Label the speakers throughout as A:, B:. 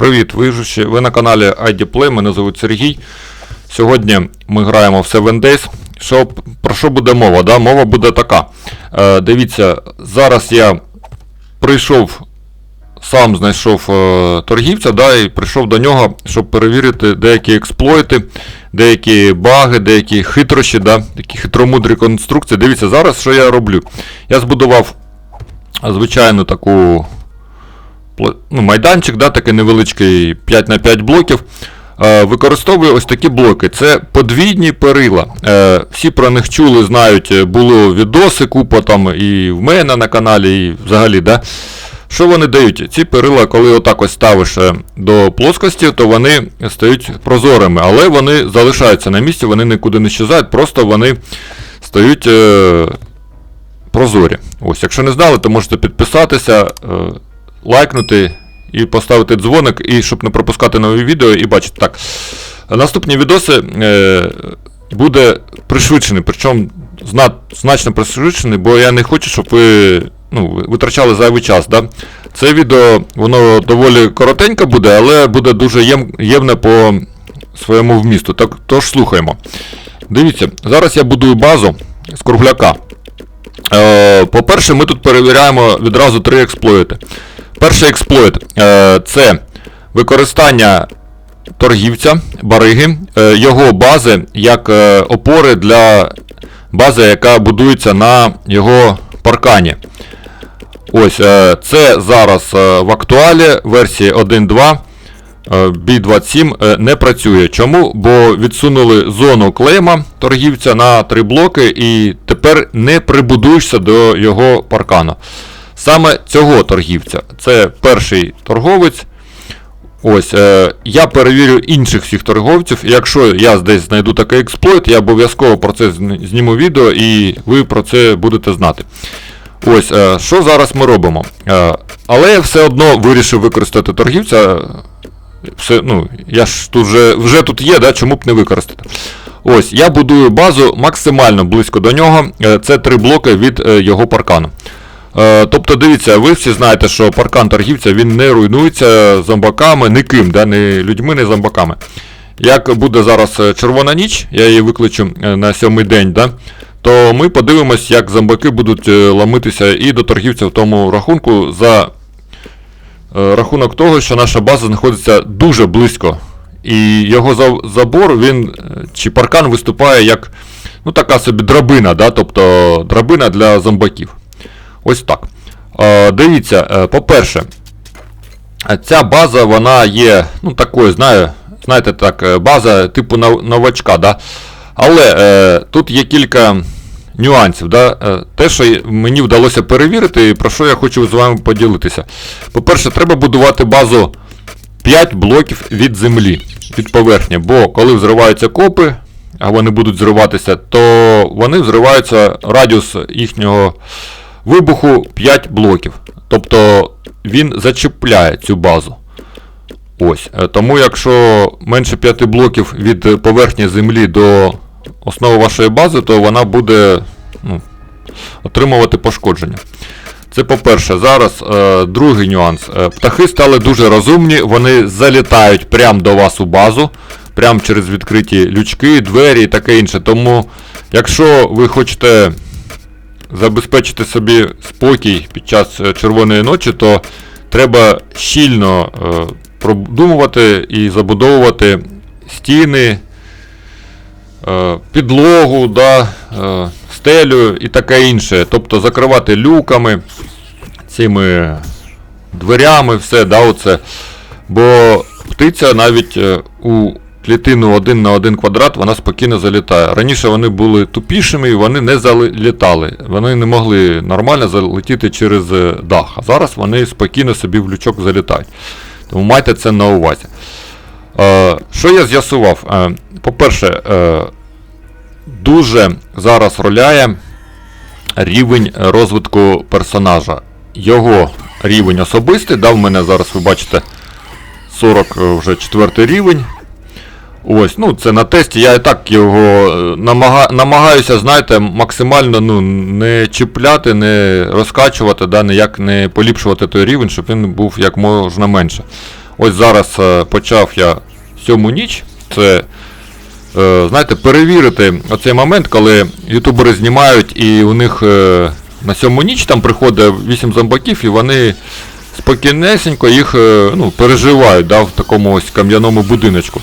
A: Привіт, вижущі. Ви на каналі ID Play, мене звуть Сергій. Сьогодні ми граємо в Seven Days. Що, про що буде мова? Да? Мова буде така. Е, дивіться, зараз я прийшов, сам знайшов е, торгівця, да, і прийшов до нього, щоб перевірити деякі експлойти, деякі баги, деякі хитрощі, да, такі хитромудрі конструкції. Дивіться, зараз що я роблю. Я збудував звичайну таку ну, майданчик, да, такий невеличкий 5 на 5 блоків. Е, Використовую ось такі блоки. Це подвійні перила. Е, Всі про них чули, знають, е, було відоси, купа там і в мене на каналі, і взагалі. Да? Що вони дають? Ці перила, коли отак ось ставиш до плоскості, то вони стають прозорими, але вони залишаються на місці, вони нікуди не щезають, просто вони стають прозорі. Ось, якщо не знали, то можете підписатися, лайкнути і поставити дзвоник, і щоб не пропускати нові відео і бачити. Так. Наступні відоси е, буде пришвидшений, причому зна, значно пришвидшений, бо я не хочу, щоб ви ну, витрачали зайвий час. Да? Це відео воно доволі коротеньке буде, але буде дуже єм, ємне по своєму вмісту. Так, тож слухаємо. Дивіться, зараз я будую базу з кругляка. Е, По-перше, ми тут перевіряємо відразу три експлойти. Перший експлойт е, це використання торгівця, бариги, е, його бази як е, опори для бази, яка будується на його паркані. Ось, це зараз в актуалі версії 1.2. е, B27 е, не працює. Чому? Бо відсунули зону клейма торгівця на три блоки і тепер не прибудуєшся до його паркану. Саме цього торгівця. Це перший торговець. Ось, е, я перевірю інших всіх торговців. Якщо я десь знайду такий експлойт, я обов'язково про це зніму відео і ви про це будете знати. Ось, е, що зараз ми робимо? Е, але я все одно вирішив використати торгівця. Все, ну, я ж тут вже, вже тут є, да, чому б не використати. Ось, я будую базу максимально близько до нього. Е, Це три блоки від е, його паркану. Е, Тобто, дивіться, ви всі знаєте, що паркан торгівця він не руйнується зомбаками, ніким, да, не людьми, не зомбаками. Як буде зараз е, червона ніч, я її викличу е, на сьомий день, да, то ми подивимось, як зомбаки будуть ламитися і до торгівця в тому рахунку за рахунок того, що наша база знаходиться дуже близько. І його забор, він чи паркан виступає як ну, така собі драбина, да, тобто драбина для зомбаків. Ось так. Е, дивіться, е, по-перше, ця база вона є ну, такою, знаю, знаєте, так, е, база типу новачка. Да? Але е, тут є кілька нюансів. Да? Те, що мені вдалося перевірити, і про що я хочу з вами поділитися. По-перше, треба будувати базу 5 блоків від землі, від поверхні, бо коли взриваються копи, а вони будуть зриватися, то вони взриваються радіус їхнього вибуху 5 блоків. Тобто він зачіпляє цю базу. Ось. Е, Тому якщо менше 5 блоків від поверхні землі до основи вашої бази, то вона буде ну, отримувати пошкодження. Це по-перше, зараз е, другий нюанс. Е, птахи стали дуже розумні, вони залітають прямо до вас у базу, прямо через відкриті лючки, двері і таке інше. Тому, якщо ви хочете забезпечити собі спокій під час е, червоної ночі, то треба щільно е, продумувати і забудовувати стіни, е, підлогу, да, стелю і таке інше. Тобто закривати люками, цими дверями, все, да, оце. Бо птиця навіть у клітину 1 на 1 квадрат вона спокійно залітає. Раніше вони були тупішими і вони не залітали. Вони не могли нормально залетіти через е, дах. А зараз вони спокійно собі в лючок залітають. Тому майте це на увазі. Е, що я з'ясував? Е, по-перше, е, дуже зараз роляє рівень розвитку персонажа. Його рівень особистий, да, в мене зараз ви бачите 40 е, рівень. Ось, ну це на тесті. Я і так його е, намага, намагаюся, знаєте, максимально ну, не чіпляти, не розкачувати, да, ніяк не поліпшувати той рівень, щоб він був як можна менше. Ось зараз е, почав я сьому ніч. Це, е, знаєте, перевірити оцей момент, коли ютубери знімають і у них е, на сьому ніч там приходить 8 зомбаків і вони спокійнесенько їх е, ну, переживають да, в такому ось кам'яному будиночку.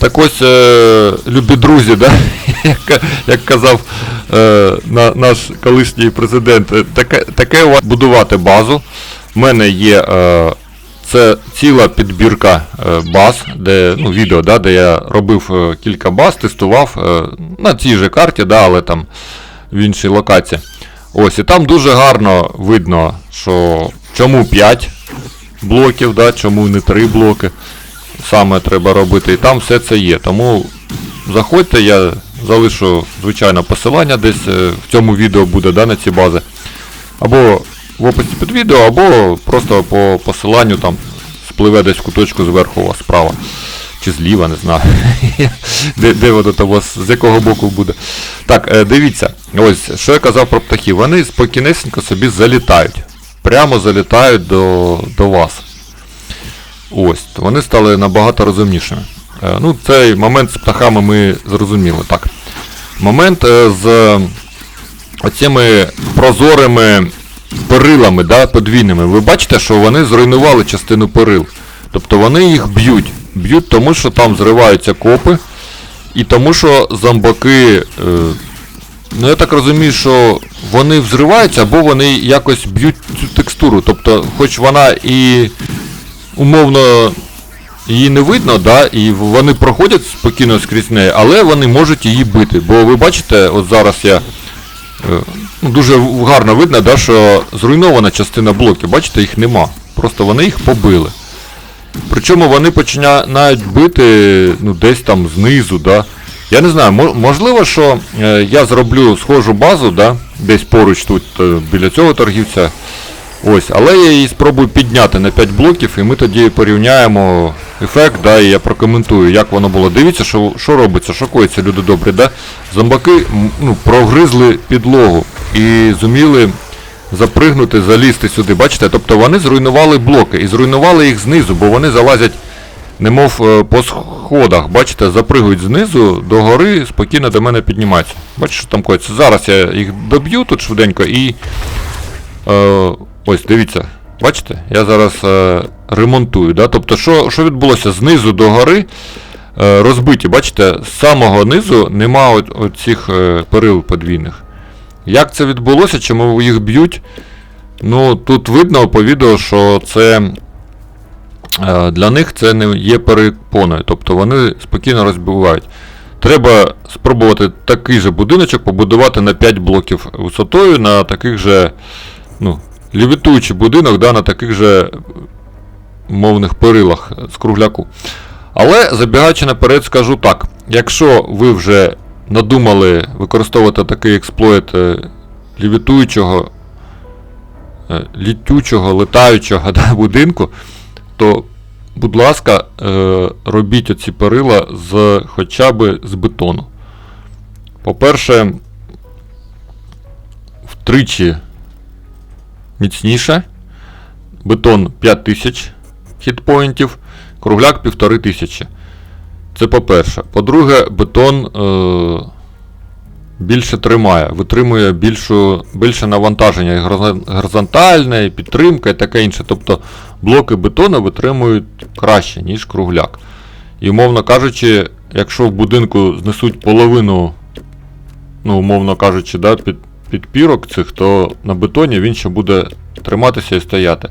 A: Так ось, е, любі друзі, да? як, як казав е, на, наш колишній президент, е, таке, таке у вас будувати базу. У мене є це ціла підбірка баз, де, ну, відео, да, де я робив кілька баз, тестував на цій же карті, да, але там в іншій локації. Ось, і там дуже гарно видно, що чому 5 блоків, да, чому не 3 блоки саме треба робити. І там все це є. Тому заходьте, я залишу, звичайно, посилання десь е, в цьому відео буде да, на ці бази. Або в описі під відео, або просто по посиланню там спливе десь в куточку зверху у вас справа. Чи зліва, не знаю. де, де воно вас, з якого боку буде. Так, е, дивіться, ось, що я казав про птахів. Вони спокійнесенько собі залітають. Прямо залітають до, до вас. Ось, вони стали набагато розумнішими. Е, ну, цей момент з птахами ми зрозуміли. Так. Момент е, з оцими прозорими перилами, да, подвійними. Ви бачите, що вони зруйнували частину перил. Тобто вони їх б'ють. Б'ють тому, що там зриваються копи. І тому, що зомбаки. Е, ну я так розумію, що вони взриваються або вони якось б'ють цю текстуру. Тобто, хоч вона і умовно її не видно, да, і вони проходять спокійно скрізь неї, але вони можуть її бити. Бо ви бачите, от зараз я е, ну, дуже гарно видно, да, що зруйнована частина блоків, бачите, їх нема. Просто вони їх побили. Причому вони починають бити ну, десь там знизу, да. Я не знаю, можливо, що е, я зроблю схожу базу, да, десь поруч тут е, біля цього торгівця. Ось, але я її спробую підняти на 5 блоків, і ми тоді порівняємо ефект, да, і я прокоментую, як воно було. Дивіться, що, що робиться, що коїться, люди добрі, да? Зомбаки ну, прогризли підлогу і зуміли запригнути, залізти сюди. Бачите? Тобто вони зруйнували блоки і зруйнували їх знизу, бо вони залазять, немов е, по сходах. Бачите, запригують знизу до гори, спокійно до мене піднімаються. Бачите, що там коїться. Зараз я їх доб'ю тут швиденько і. Е, ось, дивіться, бачите, я зараз е, ремонтую. Да? Тобто, що, що відбулося? Знизу до гори е, розбиті, бачите, з самого низу нема от, от цих е, перил подвійних. Як це відбулося, чому їх б'ють? Ну, тут видно по відео, що це е, для них це не є перепоною. Тобто вони спокійно розбивають. Треба спробувати такий же будиночок побудувати на 5 блоків висотою, на таких же, ну, лівітуючий будинок, да, на таких же мовних перилах з кругляку. Але забігаючи наперед, скажу так: якщо ви вже надумали використовувати такий експлойт е, лівітуючого, е, літючого, летаючого да, будинку, то, будь ласка, е, робіть оці перила з хоча б з бетону. По-перше, втричі міцніше. Бетон 5000 хітпоінтів, кругляк 1500. Це по-перше. По-друге, бетон е, більше тримає, витримує більшу, більше навантаження, і горизонтальне, і підтримка і таке інше. Тобто блоки бетону витримують краще, ніж кругляк. І, умовно кажучи, якщо в будинку знесуть половину, ну, умовно кажучи, да, під, підпірок цих, то на бетоні він ще буде триматися і стояти.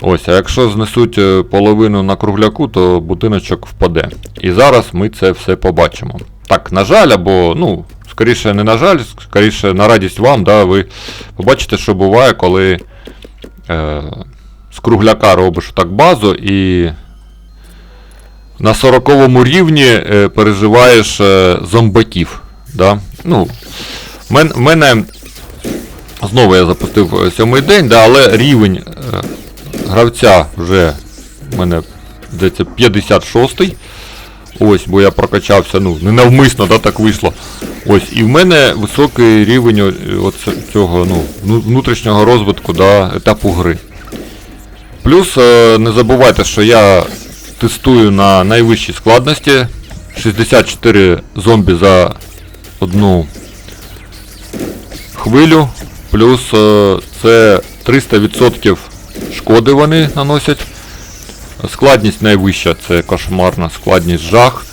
A: Ось, а якщо знесуть е, половину на кругляку, то будиночок впаде. І зараз ми це все побачимо. Так, на жаль, або, ну, скоріше не на жаль, скоріше на радість вам, да, ви побачите, що буває, коли е, з кругляка робиш так базу і на 40 рівні е, переживаєш е, зомбаків. Да? Ну, мен, мене знову я запустив е, сьомий день, да, але рівень е, гравця вже в мене здається 56-й. Ось, бо я прокачався, ну, ненавмисно, да, так вийшло. Ось, і в мене високий рівень от цього, ну, внутрішнього розвитку, да, етапу гри. Плюс е, не забувайте, що я тестую на найвищій складності 64 зомбі за одну хвилю. Плюс е, це 300% шкоди вони наносять. Складність найвища, це кошмарна складність жах.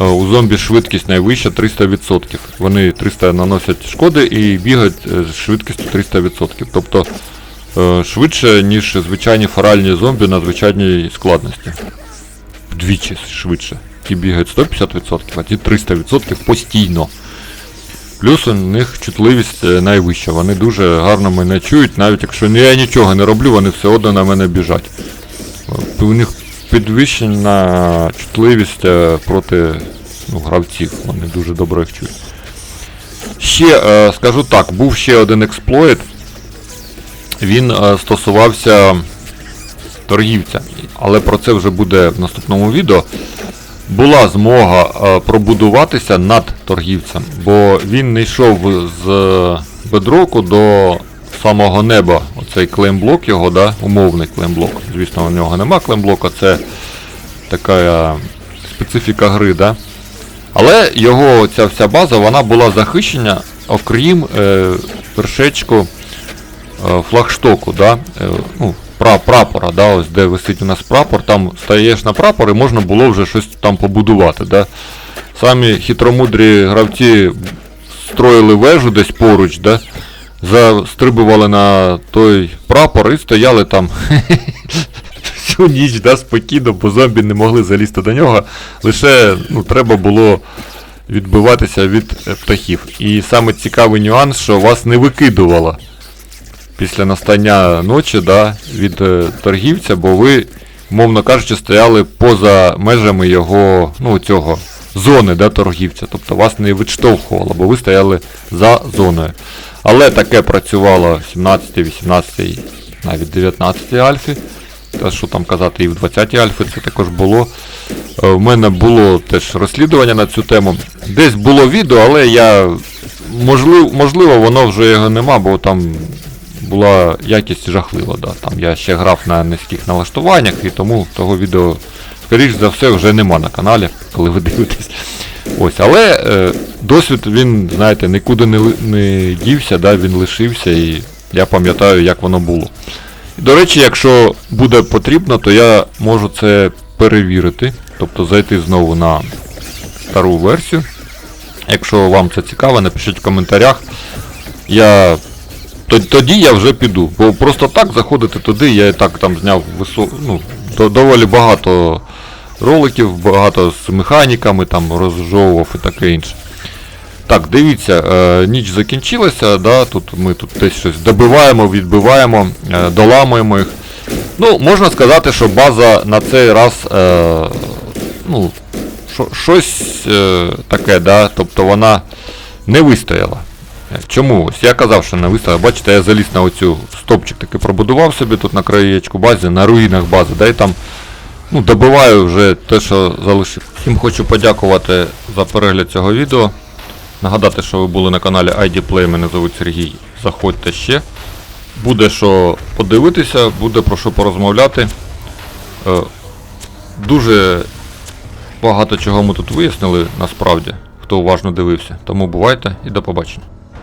A: Е, У зомбі швидкість найвища 300%. Вони 300 наносять шкоди і бігають е, з швидкістю 300%. Тобто швидше, ніж звичайні форальні зомбі на звичайній складності. Вдвічі швидше. Ті бігають 150%, а ті 300% постійно. Плюс у них чутливість е, найвища. Вони дуже гарно мене чують, навіть якщо я нічого не роблю, вони все одно на мене біжать. У них підвищена чутливість е, проти ну, гравців. Вони дуже добре їх чують. Ще е, скажу так, був ще один експлойт. Він стосувався торгівця. Але про це вже буде в наступному відео. Була змога е, пробудуватися над торгівцем, бо він не йшов з бедроку до самого неба. Оцей клеймблок його, да, умовний клеймблок. Звісно, у нього нема клеймблока, це така е, специфіка гри, да. Але його ця вся база вона була захищена, окрім е, вершечку е, флагштоку, да, е, ну, прапора, да, ось де висить у нас прапор, там стаєш на прапор і можна було вже щось там побудувати. Да. Самі хитромудрі гравці строїли вежу десь поруч, да, застрибували на той прапор і стояли там всю ніч да, спокійно, бо зомбі не могли залізти до нього. Лише ну, треба було відбиватися від птахів. І саме цікавий нюанс, що вас не викидувало після настання ночі да, від е, торгівця, бо ви, мовно кажучи, стояли поза межами його, ну, цього зони да, торгівця. Тобто вас не відштовхувало, бо ви стояли за зоною. Але таке працювало в 17, 18, навіть 19 альфі. Та що там казати, і в 20 альфі це також було. Е, В мене було теж розслідування на цю тему. Десь було відео, але я. Можливо, можливо воно вже його нема, бо там була якість жахлива. Да. Там я ще грав на низьких налаштуваннях, і тому того відео, скоріш за все, вже нема на каналі, коли ви дивитесь. Ось, але е, досвід він, знаєте, нікуди не, не дівся, да, він лишився, і я пам'ятаю, як воно було. До речі, якщо буде потрібно, то я можу це перевірити, тобто зайти знову на стару версію. Якщо вам це цікаво, напишіть в коментарях. Я... то- Тоді я вже піду. Бо просто так заходити туди, я і так там зняв висо... ну, доволі багато роликів, багато з механіками, там розжовував і таке інше. Так, дивіться, е, ніч закінчилася, да, тут ми тут десь щось добиваємо, відбиваємо, е, доламуємо їх. Ну, можна сказати, що база на цей раз е, ну, шо- щось е, таке, да, тобто вона не вистояла. Чому? Ось я казав, що не вистояла. Бачите, я заліз на оцю стопчик таки пробудував собі тут на краєчку бази, на руїнах бази, да, і там ну, добиваю вже те, що залишив. Всім хочу подякувати за перегляд цього відео. Нагадати, що ви були на каналі ID Play, мене звуть Сергій. Заходьте ще. Буде що подивитися, буде про що порозмовляти. Е, Дуже багато чого ми тут вияснили насправді, хто уважно дивився. Тому бувайте і до побачення.